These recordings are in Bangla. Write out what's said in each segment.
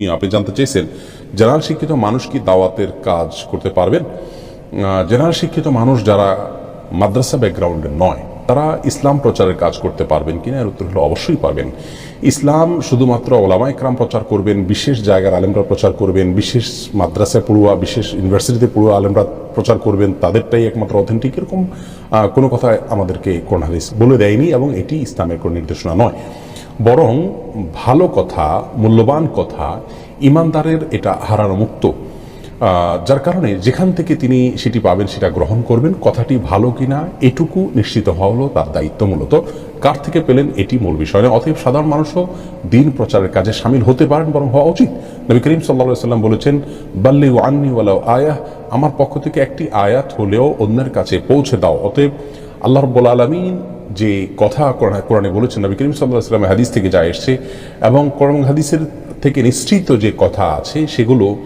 আপনি জানতে চেয়েছেন, জেনারেল শিক্ষিত মানুষ কি দাওয়াতের কাজ করতে পারবেন? জেনারেল শিক্ষিত মানুষ যারা মাদ্রাসা ব্যাকগ্রাউন্ডে নয়, তারা ইসলাম প্রচারের কাজ করতে পারবেন কিনা? এর উত্তর হলো অবশ্যই পারবেন। ইসলাম শুধুমাত্র ওলামা ইকরাম প্রচার করবেন, বিশেষ জায়গার আলেমরা প্রচার করবেন, বিশেষ মাদ্রাসায় পড়ুয়া, বিশেষ ইউনিভার্সিটিতে পড়ুয়া আলেমরা প্রচার করবেন, তাদেরটাই একমাত্র অথেন্টিক, এরকম কোনো কথা আমাদেরকে কোরআন হাদিস বলে দেয়নি এবং এটি ইসলামের কোনো নির্দেশনা নয়। বরং ভালো কথা, মূল্যবান কথা ইমানদারের এটা হারানো মুক্ত যার কারণে যেখান থেকে তিনি সেটি পাবেন, সেটা গ্রহণ করবেন, কথাটি ভালো কিনা এটুকু নিশ্চিত হওয়া হলো তার দায়িত্ব মূলত। কার থেকে পেলেন এটি মূল বিষয় নয়। অতএব সাধারণ মানুষও দিন প্রচারের কাজে সামিল হতে পারেন বরং হওয়া উচিত। নবী করিম সাল্লা সাল্লাম বলেছেন বাল্লি আন্নি ওয়ালাও আয়াহ আমার পক্ষ থেকে একটি আয়াত হলেও অন্যের কাছে পৌঁছে দাও। অতএব আল্লাহ রব্বুল আলমিন যে কথা কোরআন- বলেছেন, নবী করিম সাল্লাহ সাল্লামের হাদিস থেকে যা এসছে এবং কোরআন হাদিসের থেকে নিশ্চিত যে কথা আছে, সেগুলো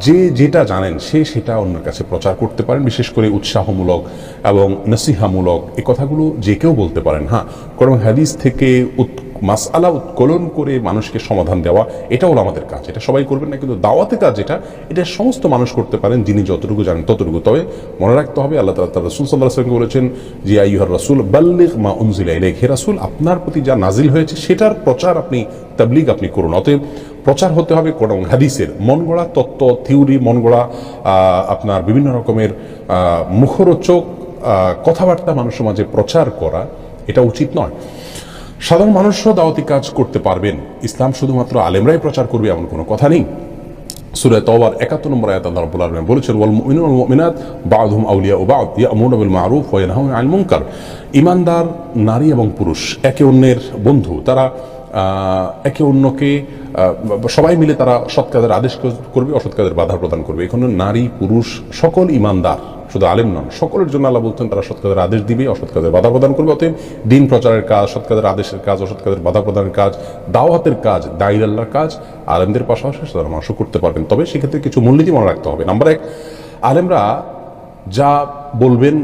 যে যেটা জানেন সে সেটা অন্যের কাছে প্রচার করতে পারেন, বিশেষ করে উৎসাহমূলক এবং নসিহামূলক। এ কথাগুলো যে কেউ বলতে পারেন। হ্যাঁ কোরআন হাদিস থেকে মাসআলা উৎকলন করে মানুষকে সমাধান দেওয়া এটা হলো আমাদের কাজ। এটা সবাই করবেন না, কিন্তু দাওয়াতে কাজ যেটা, এটা সমস্ত মানুষ করতে পারেন, যিনি যতটুকু জানেন ততটুকু। তবে মনে রাখতে হবে, আল্লাহ তালা তার রসুল সাল্লাহ সাল্লামকে বলেছেন যে আইহার রসুল বাল্লিক মা উনজিলা হে রাসুল, আপনার প্রতি যা নাজিল হয়েছে, সেটার প্রচার আপনি, তাবলিগ আপনি করুন। অতএব প্রচার হতে হবে কোরআন হাদিসের। মন গড়া তত্ত্ব, থিওরি, মন গড়া আপনার বিভিন্ন রকমের মুখরোচক কথাবার্তা মানুষের মাঝে প্রচার করা, এটা উচিত নয়। সাধারণ মানুষও দাওয়াতি কাজ করতে পারবেন। ইসলাম শুধুমাত্র আলেমরাই প্রচার করবে এমন কোনো কথা নেই। সূরা তওবার 71 নম্বর আয়াত আল্লাহ রাব্বুল আলামিন বলেছেন, ওয়াল মুমিনুন ওয়াল মুমিনাত, বা'দুহুম আউলিয়াউ বা'দ, ইয়া'মুরুনা বিল মা'রুফ ওয়া ইয়ানহাউনা আনিল মুনকার। ঈমানদার নারী এবং পুরুষ, একে অন্যের বন্ধু, তারা একে অন্যকে সবাই মিলে তারা সৎ আদেশ করবে, অসৎ কাজের বাধা প্রদান করবে। এখানে নারী, পুরুষ সকল ঈমানদার শুধু আলেম নন, সকলের জন্য আল্লাহ বলতেন, তারা সৎ কাজের আদেশ দিবে, অসৎ কাজের বাধা প্রদান করবে, অতএব দিন প্রচারের কাজ, সৎ কাজের আদেশের কাজ, অসৎ কাজের বাধা প্রদানের কাজ, দাওয়াতের কাজ দায়ের আল্লাহর কাজ, আলেমদের পাশাপাশি সাধারণ মানুষও করতে পারবেন। তবে সেক্ষেত্রে কিছু মূলনীতি মনে রাখতে হবে। নাম্বার এক, আলেমরা যা বলবেন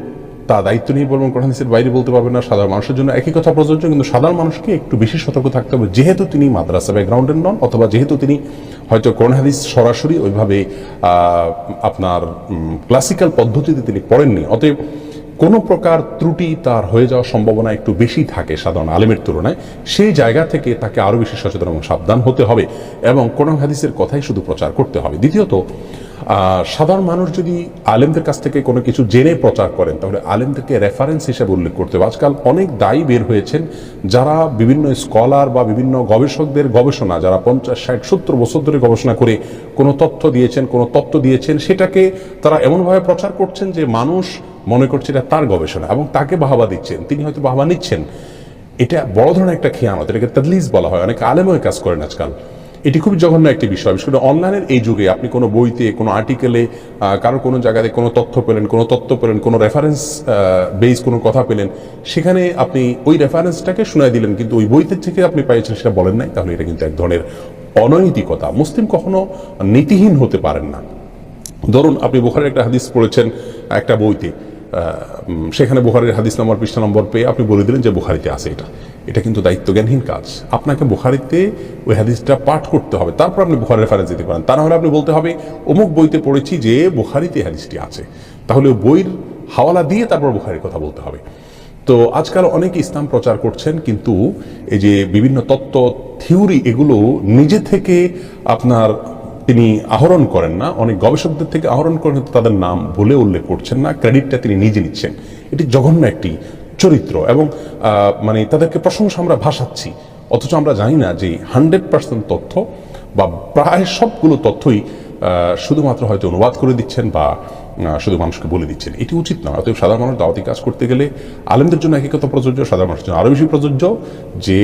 তা দায়িত্ব নিয়ে বলবেন, কোরআন হাদিসের বাইরে বলতে পারবেন না। সাধারণ মানুষের জন্য একই কথা প্রযোজ্য, কিন্তু সাধারণ মানুষকে একটু বেশি সতর্ক থাকতে হবে। যেহেতু তিনি মাদ্রাসা ব্যাকগ্রাউন্ডের নন, অথবা যেহেতু তিনি হয়তো কোরআন হাদিস সরাসরি ওইভাবে আপনার ক্লাসিক্যাল পদ্ধতিতে তিনি পড়েননি। অতএব কোনো প্রকার ত্রুটি তার হয়ে যাওয়ার সম্ভাবনা একটু বেশি থাকে সাধারণ আলেমের তুলনায়। সেই জায়গা থেকে তাকে আরও বেশি সচেতন এবং সাবধান হতে হবে এবং কোরআন হাদিসের কথাই শুধু প্রচার করতে হবে। দ্বিতীয়ত সাধারণ মানুষ যদি আলেমদের কাছ থেকে কোনো কিছু জেনে প্রচার করেন, তাহলে আলেমদেরকে রেফারেন্স হিসেবে উল্লেখ করতে হবে। আজকাল অনেক দায়ী বের হয়েছেন যারা বিভিন্ন স্কলার বা বিভিন্ন গবেষকদের গবেষণা, যারা পঞ্চাশ, ষাট, সত্তর বছর ধরে গবেষণা করে কোনো তথ্য দিয়েছেন, কোনো তত্ত্ব দিয়েছেন, সেটাকে তারা এমনভাবে প্রচার করছেন যে মানুষ মনে করছে এটা তার গবেষণা এবং তাকে বাহাবা দিচ্ছেন। তিনি হয়তো বাহাবা নিচ্ছেন। এটা বড় ধরনের একটা খেয়ানত, এটাকে তদলিজ বলা হয়। অনেক আলেমও কাজ করেন আজকাল। এটি খুব জঘন্য একটি বিষয়, বিশেষ করে অনলাইনের এই যুগে আপনি কোনো বইতে, কোনো আর্টিকেলে কারও কোনো জায়গাতে কোনো তথ্য পেলেন, কোনো তথ্য পেলেন, কোনো রেফারেন্স বেস কোনো কথা পেলেন, সেখানে আপনি ওই রেফারেন্সটাকে শোনায় দিলেন, কিন্তু ওই বইতে থেকে আপনি পাইছেন সেটা বলেন নাই, তাহলে এটা কিন্তু এক ধরনের অনৈতিকতা। মুসলিম কখনো নীতিহীন হতে পারেন না। ধরুন, আপনি বুখারের একটা হাদিস পড়েছেন একটা বইতে সেখানে বুখারের হাদিস নম্বর পৃষ্ঠা নম্বর পেয়ে আপনি বলে দিলেন যে বুখারিতে আছে এটা। এটা কিন্তু দায়িত্বজ্ঞানহীন কাজ। আপনাকে বুখারিতে ওই হাদিসটা পাঠ করতে হবে। তারপর আপনি বুখারের রেফারেন্স দিতে পারেন। তা না হলে আপনি বলতে হবে, অমুক বইতে পড়েছি যে বুখারিতে হাদিসটি আছে। তাহলে বইয়ের হাওয়ালা দিয়ে তারপর বুখারির কথা বলতে হবে। তো আজকাল অনেকে ইসলাম প্রচার করছেন, কিন্তু এই যে বিভিন্ন তত্ত্ব থিওরি এগুলো নিজে থেকে আপনার তিনি আহরণ করেন না, অনেক গবেষকদের থেকে আহরণ করেন তাদের নাম ভুলে উল্লেখ করছেন না, ক্রেডিটটা তিনি নিজে নিচ্ছেন। এটি জঘন্য একটি চরিত্র এবং মানে তাদেরকে প্রশংসা আমরা ভাসাচ্ছি। অথচ আমরা জানি না যে হান্ড্রেড পার্সেন্ট তথ্য বা প্রায় সবগুলো তথ্যই শুধুমাত্র হয়তো অনুবাদ করে দিচ্ছেন বা শুধু মানুষকে বলে দিচ্ছেন। এটি উচিত নয় অতএব সাধারণ মানুষ দাওয়াতি কাজ করতে গেলে আলেমদের জন্য একই কথা প্রযোজ্য, সাধারণ মানুষের জন্য আরও বেশি প্রযোজ্য যে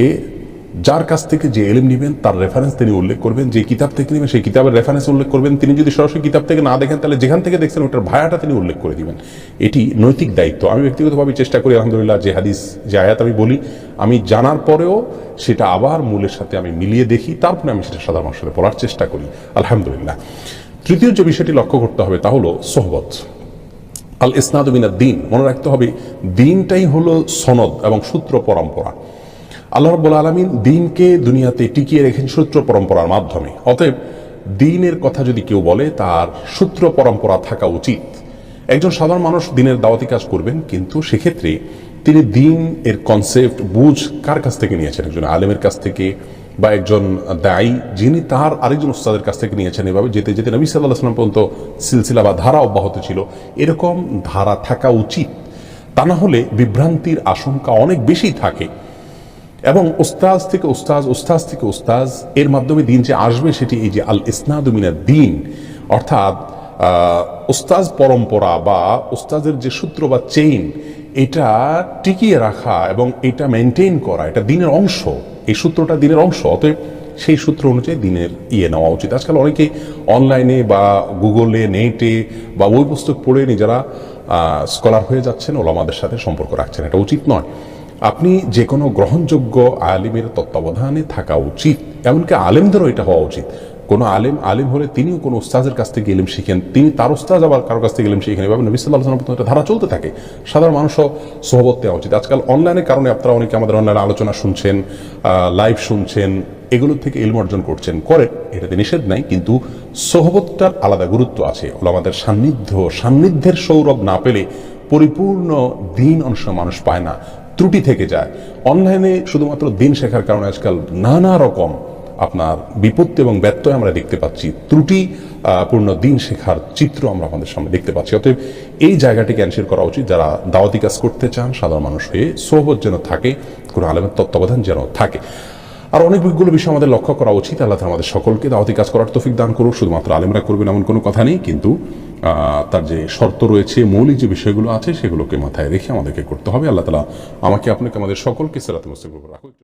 যার কাছ থেকে যে এলিম নেবেন, তার রেফারেন্স তিনি উল্লেখ করবেন, যে কিতাব থেকে নেবেন, সেই কিতাবের রেফারেন্স উল্লেখ করবেন। তিনি যদি সরাসরি কিতাব থেকে না দেখেন, তাহলে যেখান থেকে দেখছেন, ওটার ভায়াটা তিনি উল্লেখ করে দিবেন। এটি নৈতিক দায়িত্ব। আমি ব্যক্তিগতভাবে চেষ্টা করি, আলহামদুলিল্লাহ, যে হাদিস, যে আয়াত আমি বলি, আমি জানার পরেও সেটা আবার মূলের সাথে আমি মিলিয়ে দেখি, তারপরে আমি সেটা সাধারণ সাথে পড়ার চেষ্টা করি। আলহামদুলিল্লাহ। তৃতীয় যে বিষয়টি লক্ষ্য করতে হবে, তা হলো সোহবত। আল ইসনাদ দিন মনে রাখতে হবে, দিনটাই হলো সনদ এবং সূত্র পরম্পরা। আল্লাহ রব্বুল আলমিন দিনকে দুনিয়াতে টিকিয়ে রেখেন সূত্র পরম্পরার মাধ্যমে। অতএব দিনের কথা যদি কেউ বলে, তার সূত্র পরম্পরা থাকা উচিত। একজন সাধারণ মানুষ দিনের দাওয়াতি কাজ করবেন, কিন্তু সেক্ষেত্রে তিনি দিন এর কনসেপ্ট বুঝ কার কাছ থেকে নিয়েছেন? একজন আলেমের কাছ থেকে বা একজন দায়ী, যিনি তার আরেকজন উস্তাদের কাছ থেকে নিয়েছেন। এভাবে যেতে যেতে নবী সাল্লাহ সাল্লাম পর্যন্ত সিলসিলা বা ধারা অব্যাহত ছিল। এরকম ধারা থাকা উচিত। তা না হলে বিভ্রান্তির আশঙ্কা অনেক বেশি থাকে। এবং উস্তাজ থেকে উস্তাজ উস্তাজ থেকে উস্তাজ, এর মাধ্যমে দিন যে আসবে সেটি এই যে আল ইসনাদুমিনা দিন অর্থাৎ উস্তাজ পরম্পরা বা উস্তাজের যে সূত্র বা চেইন এটা টিকিয়ে রাখা এবং এটা মেনটেন করা, এটা দিনের অংশ। এই সূত্রটা দিনের অংশ, অতএব সেই সূত্র অনুযায়ী দিনের ইয়ে নেওয়া উচিত। আজকাল অনেকে অনলাইনে বা গুগলে নেটে বা বই পুস্তক পড়ে নিজেরা স্কলার হয়ে যাচ্ছেন, ওলামাদের সাথে সম্পর্ক রাখছেন, এটা উচিত নয়। আপনি যে কোনো গ্রহণযোগ্য আলিমের তত্ত্বাবধানে থাকা উচিত, এমনকি আলেমদেরও এটা হওয়া উচিত। কোনো আলেম আলেম হলে তিনিও কোনো উস্তাজের কাছ থেকে এলিম শিখেন, তিনি তার উস্তাজ আবার কারোর কাছ থেকে ইলিম শিখেন এভাবে নবী সাল্লাহ একটা ধারা চলতে থাকে। সাধারণ মানুষও সহবত দেওয়া উচিত। আজকাল অনলাইনের কারণে আপনারা অনেকে আমাদের অনলাইনে আলোচনা শুনছেন লাইভ শুনছেন, এগুলোর থেকে ইলম অর্জন করছেন করেন এটাতে নিষেধ নাই, কিন্তু সহবতটার আলাদা গুরুত্ব আছে। ওগুলো আমাদের সান্নিধ্য, সান্নিধ্যের সৌরভ না পেলে পরিপূর্ণ দিন অনেক মানুষ পায় না। ত্রুটি থেকে যায়। অনলাইনে শুধুমাত্র দিন শেখার কারণে আজকাল নানা রকম আপনার বিপত্তি এবং ব্যত্যয় আমরা দেখতে পাচ্ছি। ত্রুটি পূর্ণ দিন শেখার চিত্র আমরা আমাদের সামনে দেখতে পাচ্ছি। অতএব এই জায়গাটি ক্যান্সেল করা উচিত। যারা দাওয়াতি কাজ করতে চান, সাধারণ মানুষ হয়ে সোহবত যেন থাকে, কোনো আলমের তত্ত্বাবধান যেন থাকে। আর অনেক অনেকগুলো বিষয় আমাদের লক্ষ্য করা উচিত। আল্লাহ আমাদের সকলকে দাওয়াতি কাজ করার তৌফিক দান করুক। শুধুমাত্র আলেমরা করবেন এমন কোনো কথা নেই, কিন্তু তার যে শর্ত রয়েছে, মৌলিক যে বিষয়গুলো আছে, সেগুলোকে মাথায় রেখে আমাদেরকে করতে হবে। আল্লাহ তালা আমাকে, আপনাকে, আমাদের সকলকে সেরাতে মুস্তিক রাখুক।